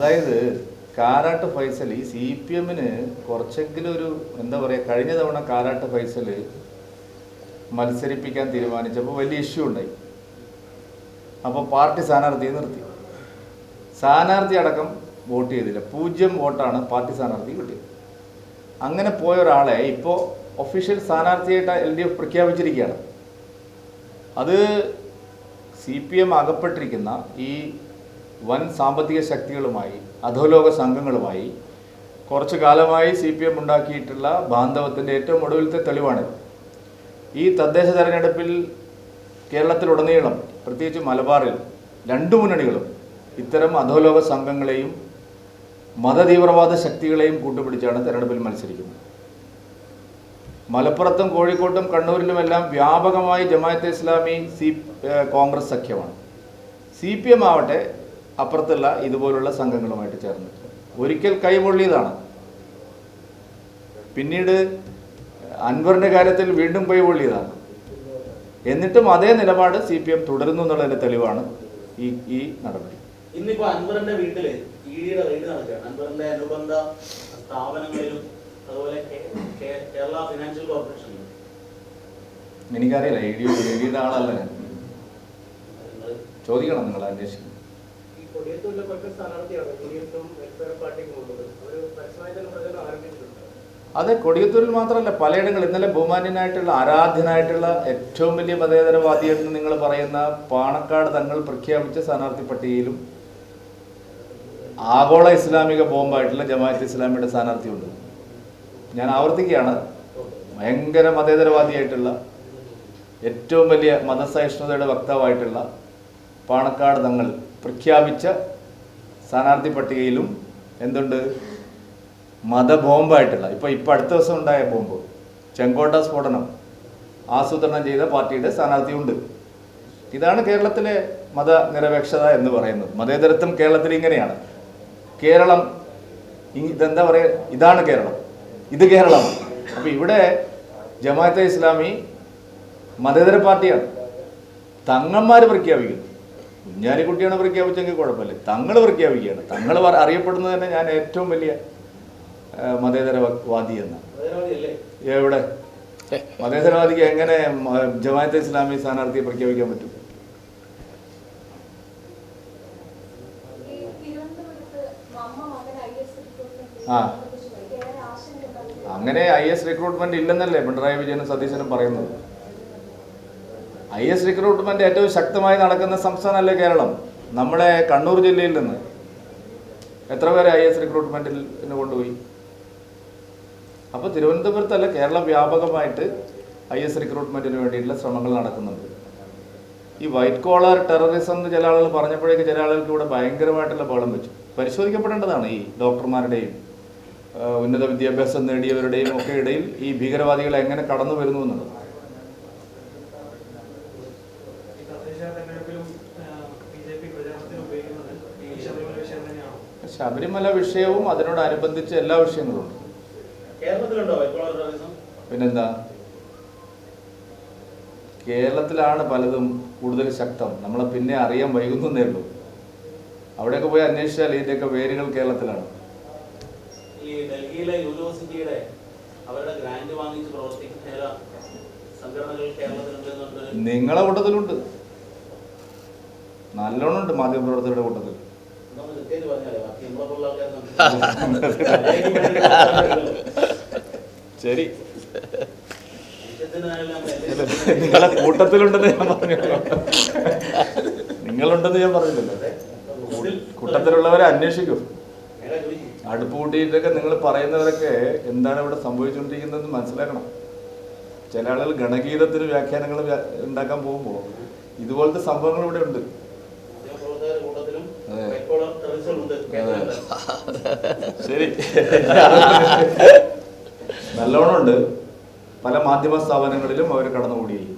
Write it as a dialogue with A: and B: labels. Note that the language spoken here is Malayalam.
A: അതായത് കാരാട്ട് ഫൈസൽ ഈ സി പി എമ്മിന് കുറച്ചെങ്കിലും ഒരു എന്താ പറയുക കഴിഞ്ഞ തവണ കാരാട്ട് ഫൈസൽ മത്സരിപ്പിക്കാൻ തീരുമാനിച്ചപ്പോൾ വലിയ ഇഷ്യൂ ഉണ്ടായി. അപ്പോൾ പാർട്ടി സ്ഥാനാർത്ഥിയെ നിർത്തി. സ്ഥാനാർത്ഥി അടക്കം വോട്ട് ചെയ്തില്ല. പൂജ്യം വോട്ടാണ് പാർട്ടി സ്ഥാനാർത്ഥി കിട്ടിയത്. അങ്ങനെ പോയ ഒരാളെ ഇപ്പോൾ ഒഫീഷ്യൽ സ്ഥാനാർത്ഥിയായിട്ട് എൽ ഡി എഫ് പ്രഖ്യാപിച്ചിരിക്കുകയാണ്. അത് സി പി എം അകപ്പെട്ടിരിക്കുന്ന ഈ വൻ സാമ്പത്തിക ശക്തികളുമായി അധോലോക സംഘങ്ങളുമായി കുറച്ചു കാലമായി സി പി എം ഉണ്ടാക്കിയിട്ടുള്ള ബാന്ധവത്തിന്റെ ഏറ്റവും ഒടുവിലത്തെ തെളിവാണ് ഈ തദ്ദേശ തെരഞ്ഞെടുപ്പിൽ കേരളത്തിലുടനീളം പ്രത്യേകിച്ച് മലബാറിൽ രണ്ടു മുന്നണികളും ഇത്തരം അധോലോക സംഘങ്ങളെയും മതതീവ്രവാദ ശക്തികളെയും കൂട്ടുപിടിച്ചാണ് തെരഞ്ഞെടുപ്പിൽ മത്സരിക്കുന്നത്. മലപ്പുറത്തും കോഴിക്കോട്ടും കണ്ണൂരിലുമെല്ലാം വ്യാപകമായി ജമാഅത്തെ ഇസ്ലാമി സി കോൺഗ്രസ് സഖ്യമാണ്. സി പി എം ആവട്ടെ അപ്പുറത്തുള്ള ഇതുപോലുള്ള സംഘങ്ങളുമായിട്ട് ചേർന്നിട്ട്. ഒരിക്കൽ കൈപൊള്ളിയതാണ് പിന്നീട് അൻവറിന്റെ കാര്യത്തിൽ വീണ്ടും കൈപൊള്ളിയതാണ് എന്നിട്ടും അതേ നിലപാട് സി പി എം തുടരുന്നു എന്നുള്ളതിന്റെ തെളിവാണ് ഈ ഈ നടപടി.
B: ഇന്നിപ്പോ അൻവറിന്റെ വീട്ടിൽ ഇ റെയ്ഡ് നടക്കുകയാണ്. അൻവറിന്റെ അനുബന്ധ സ്ഥാപനങ്ങളിലും അതുപോലെ കേരള ഫിനാൻഷ്യൽ കോർപ്പറേഷനിലും.
A: എനിക്കറിയില്ല ഡിയുടെ ആളല്ല ഞാൻ ചോദിക്കണം നിങ്ങൾ അന്വേഷിക്കണം.
C: ഈ കൊടിയത്തൂരിലൊക്കെ ഒറ്റ സ്ഥാനാർത്ഥിയാണ് എഫും വെൽഫെയർ പാർട്ടിക്കും ഉള്ളത് അവർ പരസ്യമായി തന്നെ പ്രചരണം ആരംഭിച്ചിട്ടുണ്ട്
A: അതെ കൊടിയത്തൂരിൽ മാത്രമല്ല പലയിടങ്ങളിൽ ഇന്നലെ ബഹുമാന്യനായിട്ടുള്ള ആരാധ്യനായിട്ടുള്ള ഏറ്റവും വലിയ മതേതരവാദി എന്ന് നിങ്ങൾ പറയുന്ന പാണക്കാട് തങ്ങൾ പ്രഖ്യാപിച്ച സ്ഥാനാർത്ഥി പട്ടികയിലും ആഗോള ഇസ്ലാമിക ബോംബായിട്ടുള്ള ജമാഅത്ത് ഇസ്ലാമിയുടെ സ്ഥാനാർത്ഥിയുണ്ട്. ഞാൻ ആവർത്തിക്കുകയാണ്. ഭയങ്കര മതേതരവാദിയായിട്ടുള്ള ഏറ്റവും വലിയ മതസഹിഷ്ണുതയുടെ വക്താവായിട്ടുള്ള പാണക്കാട് തങ്ങൾ പ്രഖ്യാപിച്ച സ്ഥാനാർത്ഥി പട്ടികയിലും എന്തുണ്ട്? മതബോംബായിട്ടുള്ള ഇപ്പോൾ ഇപ്പോൾ അടുത്ത ദിവസം ഉണ്ടായ ബോംബ് ചെങ്കോട്ട സ്ഫോടനം ആസൂത്രണം ചെയ്ത പാർട്ടിയുടെ സ്ഥാനാർത്ഥിയുണ്ട് ഇതാണ് കേരളത്തിലെ മതനിരപേക്ഷത എന്ന് പറയുന്നത്. മതേതരത്വം കേരളത്തിൽ ഇങ്ങനെയാണ്. കേരളം ഇതെന്താ പറയുക ഇതാണ് കേരളം. ഇത് കേരളം. അപ്പോൾ ഇവിടെ ജമാഅത്തെ ഇസ്ലാമി മതേതര പാർട്ടിയാണ്. തങ്ങന്മാർ പ്രഖ്യാപിക്കുന്നു. കുഞ്ഞാലിക്കുട്ടിയാണ് പ്രഖ്യാപിച്ചെങ്കിൽ കുഴപ്പമില്ല. തങ്ങൾ പ്രഖ്യാപിക്കുകയാണ്. തങ്ങൾ അറിയപ്പെടുന്നത് തന്നെ ഞാൻ ഏറ്റവും വലിയ മതേതരവാദി എന്നാണ്.
B: മതേതരവാദിയല്ലേ?
A: എവിടെ? മതേതരവാദിക്ക് എങ്ങനെ ജമാഅത്ത് ഇസ്ലാമി സ്ഥാനാർത്ഥിയെ പ്രഖ്യാപിക്കാൻ പറ്റും? ആ. അങ്ങനെ ഐ എസ് റിക്രൂട്ട്മെന്റ് ഇല്ലെന്നല്ലേ പിണറായി വിജയനും സതീശനും പറയുന്നത്? ഐ എസ് റിക്രൂട്ട്മെന്റ് ഏറ്റവും ശക്തമായി നടക്കുന്ന സംസ്ഥാനമല്ലേ കേരളം? നമ്മളെ കണ്ണൂർ ജില്ലയിൽ നിന്ന്. എത്ര പേരെ ഐ എസ് റിക്രൂട്ട്മെന്റിൽ കൊണ്ടുപോയി? അപ്പോൾ തിരുവനന്തപുരത്തല്ല കേരളം വ്യാപകമായിട്ട് ഐ എസ് റിക്രൂട്ട്മെന്റിന് വേണ്ടിയിട്ടുള്ള ശ്രമങ്ങൾ നടക്കുന്നുണ്ട്. ഈ വൈറ്റ് കോളർ ടെററിസം എന്ന് ചില ആളുകൾ പറഞ്ഞപ്പോഴേക്ക് ചില ആളുകൾക്ക് ഇവിടെ ഭയങ്കരമായിട്ടുള്ള ബഹളം വെച്ചു. പരിശോധിക്കപ്പെടേണ്ടതാണ് ഈ ഡോക്ടർമാരുടെയും ഉന്നത വിദ്യാഭ്യാസം നേടിയവരുടെയും ഒക്കെ ഇടയിൽ ഈ ഭീകരവാദികൾ എങ്ങനെ കടന്നു വരുന്നു എന്നുള്ളത്
C: ഈ തദ്ദേശ തെരഞ്ഞെടുപ്പിലും ബി ജെ പി പ്രചാരണത്തിന് ഉപയോഗിക്കുന്നത് ഈ ശബരിമല
A: വിഷയവും അതിനോടനുബന്ധിച്ച് എല്ലാ വിഷയങ്ങളും ഉണ്ട്. പിന്നെന്താ? കേരളത്തിലാണ് പലതും കൂടുതൽ ശക്തം. നമ്മളെ പിന്നെ അറിയാൻ വൈകുന്നേ ഉള്ളൂ. അവിടെയൊക്കെ പോയി അന്വേഷിച്ചാൽ ഇതിന്റെയൊക്കെ വേരുകൾ കേരളത്തിലാണ്.
B: ഈ ഡൽഹിയിലെ യൂണിവേഴ്സിറ്റിയുടെ അവരുടെ ഗ്രാൻഡ് വാങ്ങിച്ച് പ്രവർത്തിക്കുന്ന ചില സംഘടനകൾ കേരളത്തിലുണ്ട്
A: നിങ്ങളെ കൂട്ടത്തിലുണ്ട്. നല്ലോണം ഉണ്ട് മാധ്യമപ്രവർത്തകരുടെ കൂട്ടത്തിൽ. ശരി. നിങ്ങളെ കൂട്ടത്തിലുണ്ടെന്ന് ഞാൻ പറഞ്ഞു നിങ്ങളുണ്ടെന്ന് ഞാൻ പറഞ്ഞില്ലല്ലോ കൂട്ടത്തിലുള്ളവരെ അന്വേഷിക്കും. അടുപ്പ് കൂട്ടിയിട്ടൊക്കെ നിങ്ങൾ പറയുന്നവരൊക്കെ എന്താണ് ഇവിടെ സംഭവിച്ചുകൊണ്ടിരിക്കുന്നതെന്ന് മനസ്സിലാക്കണം. ചില ആളുകൾ ഗണഗീതത്തിന് വ്യാഖ്യാനങ്ങൾ ഉണ്ടാക്കാൻ പോകുമ്പോൾ ഇതുപോലത്തെ സംഭവങ്ങൾ ഇവിടെ ഉണ്ട്
B: മാധ്യമപ്രവർത്തകരുടെ കൂട്ടത്തിലും
A: അതെ.
B: വൈക്കോളർ ടെററിസം ഉണ്ട് കേരളത്തിൽ.
A: ശരി. നല്ലോണം ഉണ്ട് പല മാധ്യമ സ്ഥാപനങ്ങളിലും അവർ കടന്നുകൂടിയിരിക്കും